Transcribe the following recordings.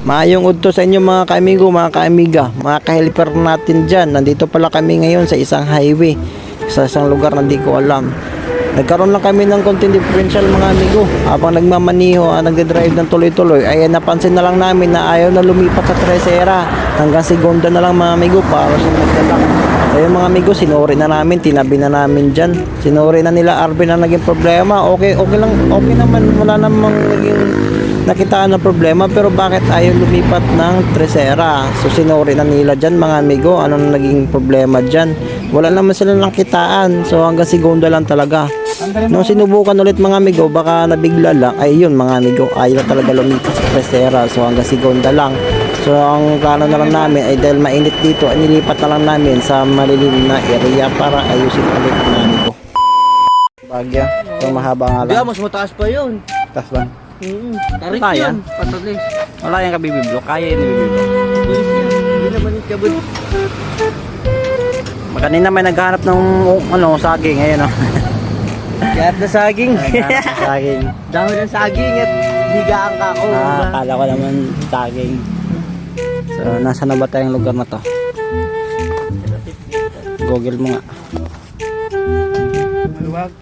Maayong udto sa inyo mga kaamigo, mga kaamiga, mga ka-helper natin dyan. Nandito pala kami ngayon sa isang highway, sa isang lugar na di ko alam. Nagkaroon lang kami ng konting differential mga amigo. Habang nagmamaniho, ah, nagdadrive ng tuloy-tuloy, ay napansin na lang namin na ayaw na lumipat sa Tresera. Hanggang Segunda na lang mga amigo para sa magdalak. Ayun mga amigo, sinuri na namin, tinabi na namin dyan. Sinuri na nila Arvin ang naging problema. Okay, okay lang, okay naman, wala namang naging nakitaan ng problema pero bakit ayaw lumipat ng Tresera? So sinuri na nila dyan mga amigo, ano na naging problema dyan? Wala naman sila nakitaan, so hanggang segunda lang talaga. Nung sinubukan ulit mga amigo, baka nabigla lang, ay yun mga amigo, ayaw na talaga lumipat sa Tresera, so hanggang segunda lang. So ang plano na lang namin ay dahil mainit dito, ay nilipat na lang namin sa malilim na area para ayusin ulit mga amigo. Bagya, so mahaba nga lang. mas mataas pa yun. Tas ba? Mm, tarik Kaya? yun. Patalis. Wala yung kabibiblo, kaya yung nabibiblo. Pulis yan. Hindi naman yung kabul. Kanina may naghahanap ng ano, saging, ayun oh. Kaya na saging. Ng saging. Dami ng saging at higaan ka ako. Ah, akala ko naman saging. So, nasa na ba tayong lugar na to? Google mo nga. Maluwag.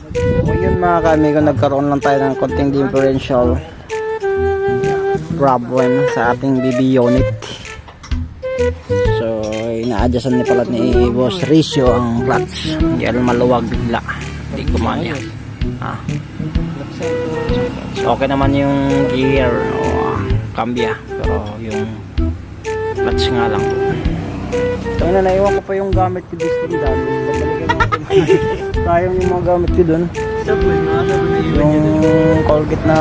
So, yun mga kamigo, nagkaroon lang tayo ng konting differential problem sa ating BB unit. So, ina-adjustan ni pala ni Boss Ricio ang clutch. Hindi alam maluwag bigla. Hindi kumanya. Ah. So, okay naman yung gear o cambia. Pero yung clutch nga lang. Ito na, naiwan ko pa yung gamit ko dami. Babalikan natin. Sayang yung mga gamit ko iwan Yung yun. Colgate na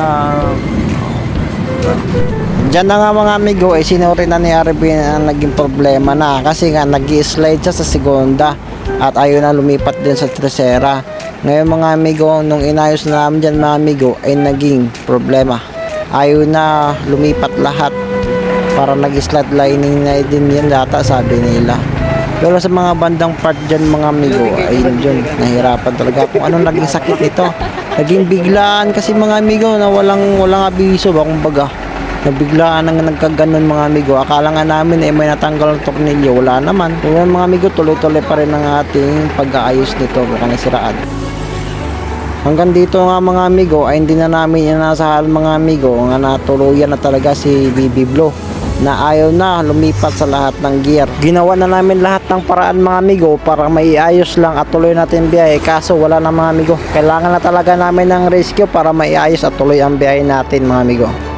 Diyan na nga mga amigo ay sinuri na ni Arvin ang naging problema na kasi nga nag slide siya sa segunda at ayaw na lumipat din sa tercera. Ngayon mga amigo, nung inayos na namin dyan mga amigo ay naging problema. Ayaw na lumipat lahat para nag-slide lining na din yan data sabi nila. Pero sa mga bandang part dyan mga amigo ay yun, nahirapan talaga kung anong naging sakit nito. Naging biglaan kasi mga amigo na walang walang abiso ba kumbaga. Nabiglaan ang nagkaganon mga amigo. Akala nga namin eh may natanggal ang tornilyo. Wala naman. Kaya mga amigo tuloy-tuloy pa rin ang ating pag-aayos nito. Baka nasiraan. Hanggang dito nga mga amigo ay hindi na namin inasahan mga amigo nga natuluyan na talaga si BB Blue na ayaw na lumipat sa lahat ng gear. Ginawa na namin lahat ng paraan mga amigo para maiayos lang at tuloy natin biyahe kaso wala na mga amigo. Kailangan na talaga namin ng rescue para maiayos at tuloy ang biyahe natin mga amigo.